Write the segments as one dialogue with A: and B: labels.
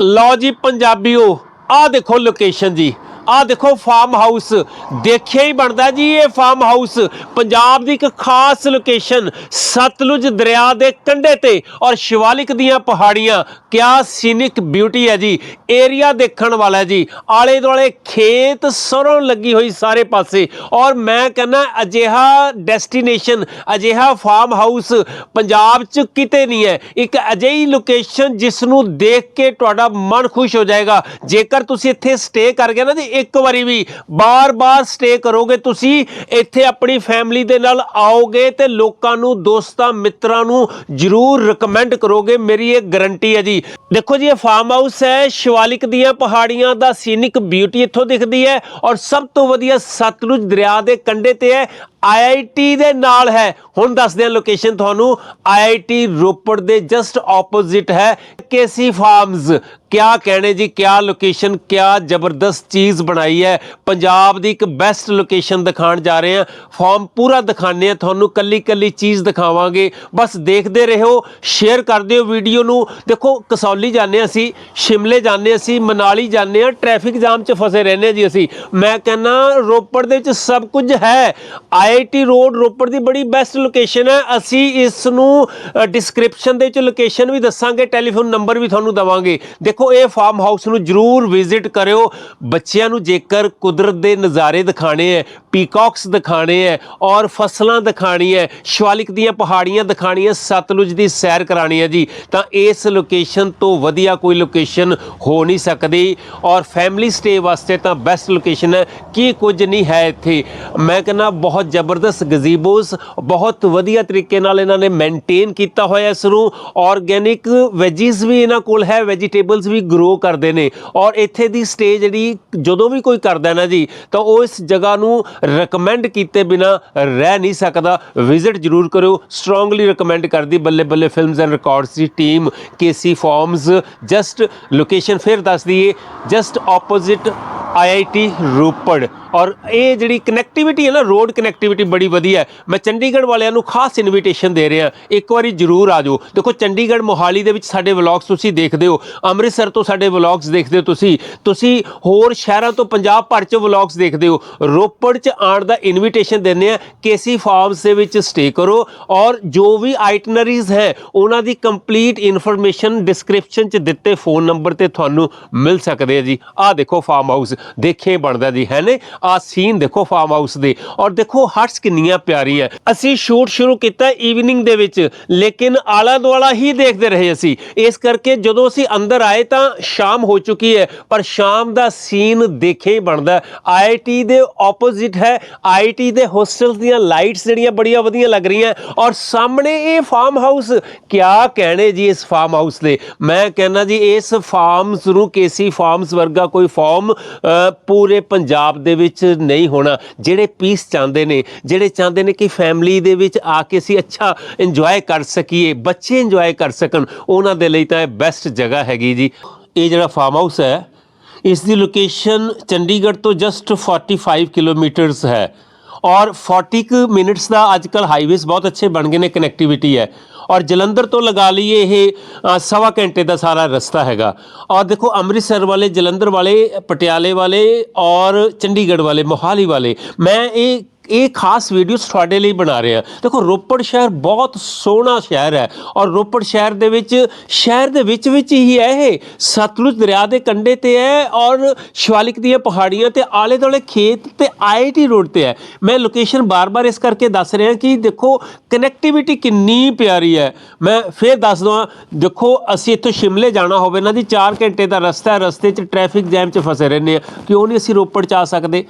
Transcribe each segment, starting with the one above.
A: ਲਓ ਜੀ ਪੰਜਾਬੀਓ ਆਹ ਦੇਖੋ ਲੋਕੇਸ਼ਨ ਜੀ। ਆਹ ਦੇਖੋ ਫਾਰਮ ਹਾਊਸ। ਦੇਖਿਆ ਹੀ ਬਣਦਾ ਜੀ ਇਹ ਫਾਰਮ ਹਾਊਸ। ਪੰਜਾਬ ਦੀ ਇੱਕ ਖਾਸ ਲੋਕੇਸ਼ਨ ਸਤਲੁਜ ਦਰਿਆ ਦੇ ਕੰਢੇ ਤੇ ਔਰ ਸ਼ਿਵਾਲਿਕ ਦੀਆਂ ਪਹਾੜੀਆਂ। ਕਿਆ ਸੀਨਿਕ ਬਿਊਟੀ ਹੈ ਜੀ। ਏਰੀਆ ਦੇਖਣ ਵਾਲਾ ਜੀ। ਆਲੇ ਦੁਆਲੇ ਖੇਤ ਸਰੋਂ ਲੱਗੀ ਹੋਈ ਸਾਰੇ ਪਾਸੇ। ਔਰ ਮੈਂ ਕਹਿੰਦਾ ਅਜਿਹਾ ਡੈਸਟੀਨੇਸ਼ਨ ਅਜਿਹਾ ਫਾਰਮ ਹਾਊਸ ਪੰਜਾਬ 'ਚ ਕਿਤੇ ਨਹੀਂ ਹੈ। ਇੱਕ ਅਜਿਹੀ ਲੋਕੇਸ਼ਨ ਜਿਸ ਨੂੰ ਦੇਖ ਕੇ ਤੁਹਾਡਾ ਮਨ ਖੁਸ਼ ਹੋ ਜਾਏਗਾ। ਜੇਕਰ ਤੁਸੀਂ ਇੱਥੇ ਸਟੇ ਕਰ ਗਏ ਨਾ ਜੀ ਇੱਕ ਵਾਰੀ ਵੀ ਬਾਰ-ਬਾਰ ਸਟੇ ਕਰੋਗੇ, ਤੁਸੀਂ ਇੱਥੇ ਆਪਣੀ ਫੈਮਿਲੀ ਦੇ ਨਾਲ ਆਓਗੇ ਤੇ ਲੋਕਾਂ ਨੂੰ, ਦੋਸਤਾਂ, ਮਿੱਤਰਾਂ ਨੂੰ ਜਰੂਰ ਰეკਮੈਂਡ ਕਰੋਗੇ। ਮੇਰੀ ਇਹ ਗਾਰੰਟੀ ਹੈ ਜੀ। ਦੇਖੋ ਜੀ, ਇਹ ਫਾਰਮ ਹਾਊਸ ਹੈ, ਸ਼ਿਵਾਲਿਕ ਦੀਆਂ ਪਹਾੜੀਆਂ ਦਾ ਸੀਨਿਕ ਬਿਊਟੀ ਇੱਥੋਂ ਦਿਖਦੀ ਹੈ ਔਰ ਸਭ ਤੋਂ ਵਧੀਆ ਸਤਲੁਜ ਦਰਿਆ ਦੇ ਕੰਢੇ ਤੇ ਹੈ। ਆਈਆਈਟੀ ਦੇ ਨਾਲ ਹੈ। ਹੁਣ ਦੱਸਦੇ ਹਾਂ ਲੋਕੇਸ਼ਨ ਤੁਹਾਨੂੰ। ਆਈਆਈਟੀ ਰੋਪੜ ਦੇ ਜਸਟ ਆਪੋਜ਼ਿਟ ਹੈ। ਕੇਸੀ ਫਾਰਮਸ ਕਿਆ ਕਹਿਣੇ ਜੀ, ਕਿਆ ਲੋਕੇਸ਼ਨ ਕਿਆ ਜ਼ਬਰਦਸਤ ਚੀਜ਼ ਬਣਾਈ ਹੈ। ਪੰਜਾਬ ਦੀ ਇੱਕ ਬੈਸਟ ਲੋਕੇਸ਼ਨ ਦਿਖਾਣ ਜਾ ਰਹੇ ਹਾਂ। ਫਾਰਮ ਪੂਰਾ ਦਿਖਾਣੇ ਆ ਤੁਹਾਨੂੰ ਕੱਲੀ ਕੱਲੀ ਚੀਜ਼ ਦਿਖਾਵਾਂਗੇ। ਬਸ ਦੇਖਦੇ ਰਹੋ। ਸ਼ੇਅਰ ਕਰ ਦਿਓ ਵੀਡੀਓ ਨੂੰ। ਦੇਖੋ, ਕਸੌਲੀ ਜਾਂਦੇ ਹਾਂ ਅਸੀਂ, ਸ਼ਿਮਲੇ ਜਾਂਦੇ ਹਾਂ ਅਸੀਂ, ਮਨਾਲੀ ਜਾਂਦੇ ਹਾਂ। ਟ੍ਰੈਫਿਕ ਜਾਮ 'ਚ ਫਸੇ ਰਹਿੰਦੇ ਹਾਂ ਜੀ ਅਸੀਂ। ਮੈਂ ਕਹਿੰਨਾ ਰੋਪੜ ਦੇ ਵਿੱਚ ਸਭ ਕੁਝ ਹੈ। ਆਈ ਆਈਆਈਟੀ ਰੋਡ ਰੋਪੜ ਦੀ ਬੜੀ ਬੈਸਟ ਲੋਕੇਸ਼ਨ ਹੈ। ਅਸੀਂ ਇਸ ਨੂੰ ਡਿਸਕ੍ਰਿਪਸ਼ਨ ਦੇ ਵਿੱਚ ਲੋਕੇਸ਼ਨ ਵੀ ਦੱਸਾਂਗੇ ਟੈਲੀਫੋਨ ਨੰਬਰ ਵੀ ਤੁਹਾਨੂੰ ਦਵਾਂਗੇ। ਦੇਖੋ, ਇਹ ਫਾਰਮ ਹਾਊਸ ਨੂੰ ਜਰੂਰ ਵਿਜ਼ਿਟ ਕਰਿਓ। ਬੱਚਿਆਂ ਨੂੰ ਜੇਕਰ ਕੁਦਰਤ ਦੇ ਨਜ਼ਾਰੇ ਦਿਖਾਣੇ ਹੈ ਪੀਕਾਕਸ ਦਿਖਾਣੇ ਹੈ, ਔਰ ਫਸਲਾਂ ਦਿਖਾਣੀ ਹੈ, ਸ਼ਵਾਲਿਕ ਦੀਆਂ ਪਹਾੜੀਆਂ ਦਿਖਾਣੀਆਂ ਸਤਲੁਜ ਦੀ ਸੈਰ ਕਰਾਣੀ ਹੈ ਜੀ, ਤਾਂ ਇਸ ਲੋਕੇਸ਼ਨ ਤੋਂ ਵਧੀਆ ਕੋਈ ਲੋਕੇਸ਼ਨ ਹੋ ਨਹੀਂ ਸਕਦੀ। ਔਰ ਫੈਮਿਲੀ ਸਟੇ ਵਾਸਤੇ ਤਾਂ ਬੈਸਟ ਲੋਕੇਸ਼ਨ ਹੈ, ਕੀ ਕੁਝ ਨਹੀਂ ਹੈ ਇੱਥੇ। ਮੈਂ ਕਹਿੰਦਾ ਬਹੁਤ ਜ਼ਬਰਦਸਤ ਗਜ਼ੀਬੋਸ ਬਹੁਤ ਵਧੀਆ ਤਰੀਕੇ ਨਾਲ ਇਹਨਾਂ ਨੇ ਮੇਨਟੇਨ ਕੀਤਾ ਹੋਇਆ ਇਸ ਨੂੰ ਆਰਗੈਨਿਕ ਵੈਜੀਸ ਵੀ ਇਹਨਾਂ ਕੋਲ ਹੈ ਵੈਜੀਟੇਬਲਸ ਵੀ ਗਰੋ ਕਰਦੇ ਨੇ। ਔਰ ਇੱਥੇ ਦੀ ਸਟੇ ਜਿਹੜੀ ਜਦੋਂ ਵੀ ਕੋਈ ਕਰਦਾ ਨਾ ਜੀ, ਤਾਂ ਉਹ ਇਸ ਜਗ੍ਹਾ ਨੂੰ ਰეკਮੈਂਡ ਕੀਤੇ ਬਿਨਾ ਰਹਿ ਨਹੀਂ ਸਕਦਾ। ਵਿਜ਼ਿਟ ਜ਼ਰੂਰ ਕਰਿਓ ਸਟਰੋਂਗਲੀ ਰეკਮੈਂਡ ਕਰਦੀ Balle Balle films and records the team KC farms just location ਫਿਰ ਦੱਸ ਦਈਏ ਜਸਟ ਆਪੋਜ਼ਿਟ ਆਈਆਈਟੀ ਰੂਪੜ। ਔਰ ਇਹ ਜਿਹੜੀ ਕਨੈਕਟੀਵਿਟੀ ਹੈ ਨਾ ਰੋਡ ਕਨੈਕਟੀਵਿਟੀ ਬੜੀ ਵਧੀਆ ਮੈਂ ਚੰਡੀਗੜ੍ਹ ਵਾਲਿਆਂ ਨੂੰ ਖਾਸ ਇਨਵੀਟੇਸ਼ਨ ਦੇ ਰਿਹਾ। ਇੱਕ ਵਾਰੀ ਜਰੂਰ ਆ ਜਾਓ। ਦੇਖੋ, ਚੰਡੀਗੜ੍ਹ ਮੋਹਾਲੀ ਦੇ ਵਿੱਚ ਸਾਡੇ ਵਲੌਗਸ ਤੁਸੀਂ ਦੇਖਦੇ ਹੋ। ਅੰਮ੍ਰਿਤਸਰ ਤੋਂ ਸਾਡੇ ਵਲੌਗਸ ਦੇਖਦੇ ਹੋ ਤੁਸੀਂ। ਤੁਸੀਂ ਹੋਰ ਸ਼ਹਿਰਾਂ ਤੋਂ ਪੰਜਾਬ ਭਰ ਚ ਵਲੌਗਸ ਦੇਖਦੇ ਹੋ। ਰੋਪੜ ਚ ਆਉਣ ਦਾ ਇਨਵੀਟੇਸ਼ਨ ਦਿੰਦੇ ਆ ਕੇਸੀ ਫਾਰਮਸ ਦੇ ਵਿੱਚ ਸਟੇ ਕਰੋ। ਔਰ ਜੋ ਵੀ ਆਈਟਨਰੀਜ਼ ਹੈ, ਉਹਨਾਂ ਦੀ ਕੰਪਲੀਟ ਇਨਫੋਰਮੇਸ਼ਨ ਡਿਸਕ੍ਰਿਪਸ਼ਨ ਚ ਦਿੱਤੇ ਫੋਨ ਨੰਬਰ ਤੇ ਤੁਹਾਨੂੰ ਮਿਲ ਸਕਦੇ ਆ ਜੀ। ਆਹ ਦੇਖੋ ਫਾਰਮ ਹਾਊਸ ਦੇਖੇ ਬਣਦਾ ਜੀ, ਹੈ ਨੇ? ਆਹ ਸੀਨ ਦੇਖੋ ਫਾਰਮ ਹਾਊਸ ਦੇ। ਔਰ ਦੇਖੋ ਹਟਸ ਕਿੰਨੀਆਂ ਪਿਆਰੀਆਂ। ਅਸੀਂ ਸ਼ੂਟ ਸ਼ੁਰੂ ਕੀਤਾ ਈਵਨਿੰਗ ਦੇ ਵਿੱਚ, ਲੇਕਿਨ ਆਲਾ ਦੁਆਲਾ ਹੀ ਦੇਖਦੇ ਰਹੇ ਅਸੀਂ। ਇਸ ਕਰਕੇ ਜਦੋਂ ਅਸੀਂ ਅੰਦਰ ਆਏ ਤਾਂ ਸ਼ਾਮ ਹੋ ਚੁੱਕੀ ਹੈ, ਪਰ ਸ਼ਾਮ ਦਾ ਸੀਨ ਦੇਖੇ ਹੀ ਬਣਦਾ ਆਈਆਈਟੀ ਦੇ ਆਪੋਜ਼ਿਟ ਹੈ। ਆਈਆਈਟੀ ਦੇ ਹੋਸਟਲਸ ਦੀਆਂ ਲਾਈਟਸ ਜਿਹੜੀਆਂ ਬੜੀਆਂ ਵਧੀਆ ਲੱਗ ਰਹੀਆਂ। ਔਰ ਸਾਹਮਣੇ ਇਹ ਫਾਰਮ ਹਾਊਸ ਕਿਆ ਕਹਿਣੇ ਜੀ ਇਸ ਫਾਰਮ ਹਾਊਸ ਦੇ? ਮੈਂ ਕਹਿੰਦਾ ਜੀ, ਇਸ ਫਾਰਮਸ ਨੂੰ ਕੇਸੀ ਫਾਰਮਸ ਵਰਗਾ ਕੋਈ ਫਾਰਮ ਪੂਰੇ ਪੰਜਾਬ ਦੇ ਵਿੱਚ ਨਹੀਂ ਹੋਣਾ। ਜਿਹੜੇ ਪੀਸ ਚਾਹੁੰਦੇ ਨੇ, ਜਿਹੜੇ ਚਾਹੁੰਦੇ ਨੇ ਕਿ ਫੈਮਿਲੀ ਦੇ ਵਿੱਚ ਆ ਕੇ ਅਸੀਂ ਅੱਛਾ ਇੰਜੋਏ ਕਰ ਸਕੀਏ, ਬੱਚੇ ਇੰਜੋਏ ਕਰ ਸਕਣ, ਉਹਨਾਂ ਦੇ ਲਈ ਤਾਂ ਇਹ ਬੈਸਟ ਜਗ੍ਹਾ ਹੈਗੀ ਜੀ। ਇਹ ਜਿਹੜਾ ਫਾਰਮ ਹਾਊਸ ਹੈ, ਇਸ ਦੀ ਲੋਕੇਸ਼ਨ ਚੰਡੀਗੜ੍ਹ ਤੋਂ ਜਸਟ 45 ਕਿਲੋਮੀਟਰਸ ਹੈ। ਔਰ 40 ਕੁ ਮਿੰਟਸ ਦਾ ਅੱਜਕੱਲ ਹਾਈਵੇਜ਼ ਬਹੁਤ ਅੱਛੇ ਬਣ ਗਏ ਨੇ ਕਨੈਕਟੀਵਿਟੀ ਹੈ। ਔਰ ਜਲੰਧਰ ਤੋਂ ਲਗਾ ਲਈਏ ਇਹ ਸਵਾ ਘੰਟੇ ਦਾ ਸਾਰਾ ਰਸਤਾ ਹੈਗਾ। ਔਰ ਦੇਖੋ ਅੰਮ੍ਰਿਤਸਰ ਵਾਲੇ, ਜਲੰਧਰ ਵਾਲੇ, ਪਟਿਆਲੇ ਵਾਲੇ ਔਰ ਚੰਡੀਗੜ੍ਹ ਵਾਲੇ, ਮੋਹਾਲੀ ਵਾਲੇ, ਮੈਂ ਇਹ ਇਹ ਖਾਸ ਵੀਡੀਓਸ ਤੁਹਾਡੇ ਲਈ ਬਣਾ ਰਹੇ ਰਿਹਾ ਦੇਖੋ, ਰੋਪੜ ਸ਼ਹਿਰ ਬਹੁਤ ਸੋਹਣਾ ਸ਼ਹਿਰ ਹੈ ਔਰ ਰੋਪੜ ਸ਼ਹਿਰ ਦੇ ਵਿੱਚ, ਸ਼ਹਿਰ ਦੇ ਵਿੱਚ ਵਿੱਚ ਹੀ ਹੈ ਇਹ। ਸਤਲੁਜ ਦਰਿਆ ਦੇ ਕੰਢੇ ਤੇ ਹੈ ਔਰ ਸ਼ਿਵਾਲਿਕ ਦੀਆਂ ਪਹਾੜੀਆਂ ਤੇ ਆਲੇ ਦੁਆਲੇ ਖੇਤ ਤੇ ਆਈਟੀ ਰੋਡ ਤੇ ਹੈ। ਮੈਂ ਲੋਕੇਸ਼ਨ ਬਾਰ-ਬਾਰ ਇਸ ਕਰਕੇ ਦੱਸ ਰਿਹਾ ਕਿ ਦੇਖੋ ਕਨੈਕਟੀਵਿਟੀ ਕਿੰਨੀ ਪਿਆਰੀ ਹੈ। ਮੈਂ ਫੇਰ ਦੱਸ ਦਵਾਂ, ਦੇਖੋ, ਅਸੀਂ ਇੱਥੋਂ ਸ਼ਿਮਲੇ ਜਾਣਾ ਹੋਵੇ ਨਾ ਦੀ 4 ਘੰਟੇ ਦਾ ਰਸਤਾ ਹੈ, ਰਸਤੇ 'ਚ ਟ੍ਰੈਫਿਕ ਜੈਮ 'ਚ ਫਸੇ ਰਹਿੰਦੇ ਆ ਕਿਉਂ ਨਹੀਂ ਅਸੀਂ ਰੋਪੜ 'ਚ ਆ ਸਕਦੇ?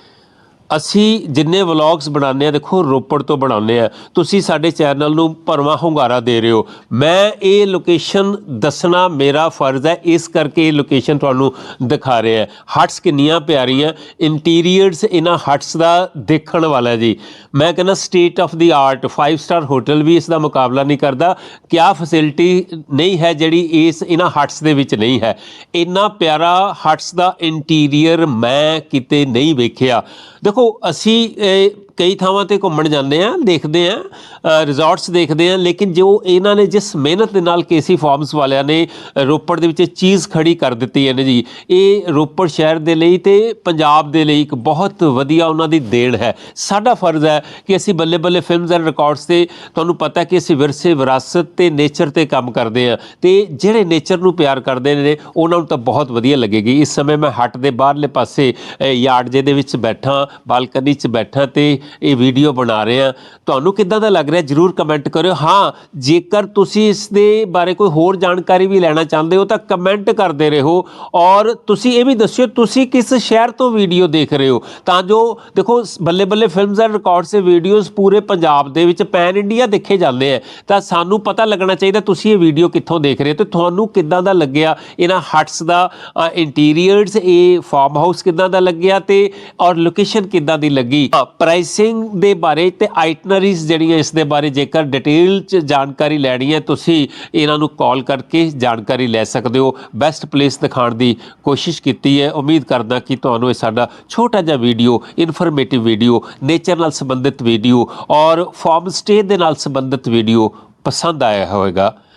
A: ਅਸੀਂ ਜਿੰਨੇ ਵਲੌਗਸ ਬਣਾਉਂਦੇ ਆ ਦੇਖੋ, ਰੋਪੜ ਤੋਂ ਬਣਾਉਂਦੇ ਆ ਤੁਸੀਂ ਸਾਡੇ ਚੈਨਲ ਨੂੰ ਭਰਵਾਂ ਹੁੰਗਾਰਾ ਦੇ ਰਹੇ ਹੋ। ਮੈਂ ਇਹ ਲੋਕੇਸ਼ਨ ਦੱਸਣਾ ਮੇਰਾ ਫਰਜ਼ ਹੈ। ਇਸ ਕਰਕੇ ਇਹ ਲੋਕੇਸ਼ਨ ਤੁਹਾਨੂੰ ਦਿਖਾ ਰਿਹਾ ਹਟਸ ਕਿੰਨੀਆਂ ਪਿਆਰੀਆਂ। ਇੰਟੀਰੀਅਰਸ ਇਹਨਾਂ ਹਟਸ ਦਾ ਦੇਖਣ ਵਾਲਾ ਜੀ। ਮੈਂ ਕਹਿੰਦਾ state of the art 5 star hotel ਵੀ ਇਸ ਦਾ ਮੁਕਾਬਲਾ ਨਹੀਂ ਕਰਦਾ। ਕਿਆ ਫੈਸਿਲਿਟੀ ਨਹੀਂ ਹੈ ਜਿਹੜੀ ਇਸ ਇਹਨਾਂ ਹਟਸ ਦੇ ਵਿੱਚ ਨਹੀਂ ਹੈ। ਇੰਨਾ ਪਿਆਰਾ ਹਟਸ ਦਾ ਇੰਟੀਰੀਅਰ ਮੈਂ ਕਿਤੇ ਨਹੀਂ ਵੇਖਿਆ। ਦੇਖੋ ਅਸੀਂ ਕਈ ਥਾਵਾਂ ਤੇ ਘੁੰਮਣ ਜਾਂਦੇ ਆ, ਦੇਖਦੇ ਆ ਰਿਜ਼ੋਰਟਸ ਦੇਖਦੇ ਆ, ਲੇਕਿਨ ਜੋ ਇਹਨਾਂ ਨੇ ਜਿਸ ਮਿਹਨਤ ਦੇ ਨਾਲ ਕੇਸੀ ਫਾਰਮਸ ਵਾਲਿਆਂ ਨੇ ਰੋਪੜ ਦੇ ਵਿੱਚ ਚੀਜ਼ ਖੜੀ ਕਰ ਦਿੱਤੀ ਹੈ ਨਾ ਜੀ। ਇਹ ਰੋਪੜ ਸ਼ਹਿਰ ਦੇ ਲਈ ਤੇ ਪੰਜਾਬ ਦੇ ਲਈ ਇੱਕ ਬਹੁਤ ਵਧੀਆ ਉਹਨਾਂ ਦੀ ਦੇਣ ਹੈ। ਸਾਡਾ ਫਰਜ਼ ਹੈ ਕਿ ਅਸੀਂ ਬੱਲੇ ਬੱਲੇ ਫਿਲਮਸ ਐਂਡ ਰਿਕਾਰਡਸ ਤੇ ਤੁਹਾਨੂੰ ਪਤਾ ਕਿ ਅਸੀਂ ਵਿਰਸੇ, ਵਿਰਾਸਤ ਤੇ ਨੇਚਰ ਤੇ ਕੰਮ ਕਰਦੇ ਆ। ਤੇ ਜਿਹੜੇ ਨੇਚਰ ਨੂੰ ਪਿਆਰ ਕਰਦੇ ਨੇ, ਉਹਨਾਂ ਨੂੰ ਤਾਂ ਬਹੁਤ ਵਧੀਆ ਲੱਗੇਗੀ। ਇਸ ਸਮੇਂ ਮੈਂ ਹੱਟ ਦੇ ਬਾਹਰਲੇ ਪਾਸੇ ਯਾਰਡ ਜੇ ਦੇ ਵਿੱਚ ਬੈਠਾ, ਬਾਲਕਨੀ 'ਚ ਬੈਠਾ ਤੇ ਇਹ ਵੀਡੀਓ ਬਣਾ ਰਹੇ ਆ। ਤੁਹਾਨੂੰ ਕਿੱਦਾਂ ਦਾ ਲੱਗ ਰਿਹਾ? ਜਰੂਰ ਕਮੈਂਟ ਕਰਿਓ। ਹਾਂ, ਜੇਕਰ ਤੁਸੀਂ ਇਸ ਦੇ ਬਾਰੇ ਕੋਈ ਹੋਰ ਜਾਣਕਾਰੀ ਵੀ ਲੈਣਾ ਚਾਹੁੰਦੇ ਹੋ, ਤਾਂ ਕਮੈਂਟ ਕਰਦੇ ਰਹੋ। ਔਰ ਤੁਸੀਂ ਇਹ ਵੀ ਦੱਸਿਓ, ਤੁਸੀਂ ਕਿਸ ਸ਼ਹਿਰ ਤੋਂ ਵੀਡੀਓ ਦੇਖ ਰਹੇ ਹੋ? ਤਾਂ ਜੋ, ਦੇਖੋ Balle Balle films and records ਦੇ ਵੀਡੀਓਜ਼ ਪੂਰੇ ਪੰਜਾਬ ਦੇ ਵਿੱਚ ਪੈਨ ਇੰਡੀਆ ਦੇਖੇ ਜਾਂਦੇ ਆ। ਤਾਂ ਸਾਨੂੰ ਪਤਾ ਲੱਗਣਾ ਚਾਹੀਦਾ, ਤੁਸੀਂ ਇਹ ਵੀਡੀਓ ਕਿੱਥੋਂ ਦੇਖ ਰਹੇ ਹੋ? ਤੇ ਤੁਹਾਨੂੰ ਕਿੱਦਾਂ ਦਾ ਲੱਗਿਆ? ਇਹਨਾਂ ਹਟਸ ਦਾ ਇੰਟੀਰੀਅਰਸ ਇਹ ਫਾਰਮ ਹਾਊਸ ਕਿੱਦਾਂ ਦਾ ਲੱਗਿਆ? ਤੇ, ਔਰ ਲੋਕੇਸ਼ਨ ਕਿੱਦਾਂ ਦੀ ਲੱਗੀ? ਪ੍ਰਾਈਸ ਪ੍ਰਾਈਸਿੰਗ ਦੇ ਬਾਰੇ ਤੇ ਆਈਟਨਰੀਜ਼ ਜਿਹੜੀਆਂ ਇਸ ਦੇ ਬਾਰੇ ਜੇਕਰ ਡਿਟੇਲ ਚ ਜਾਣਕਾਰੀ ਲੈਣੀ ਹੈ, ਤੁਸੀਂ ਇਹਨਾਂ ਨੂੰ ਕਾਲ ਕਰਕੇ ਜਾਣਕਾਰੀ ਲੈ ਸਕਦੇ ਹੋ। ਬੈਸਟ ਪਲੇਸ ਦਿਖਾਉਣ ਦੀ ਕੋਸ਼ਿਸ਼ ਕੀਤੀ ਹੈ। ਉਮੀਦ ਕਰਦਾ ਕਿ ਤੁਹਾਨੂੰ ਇਹ ਸਾਡਾ ਛੋਟਾ ਜਿਹਾ ਵੀਡੀਓ ਇਨਫੋਰਮੇਟਿਵ ਵੀਡੀਓ ਨੇਚਰ ਨਾਲ ਸੰਬੰਧਿਤ ਵੀਡੀਓ ਔਰ ਫਾਰਮ ਸਟੇ ਦੇ ਨਾਲ ਸੰਬੰਧਿਤ ਵੀਡੀਓ ਪਸੰਦ ਆਇਆ ਹੋਵੇਗਾ।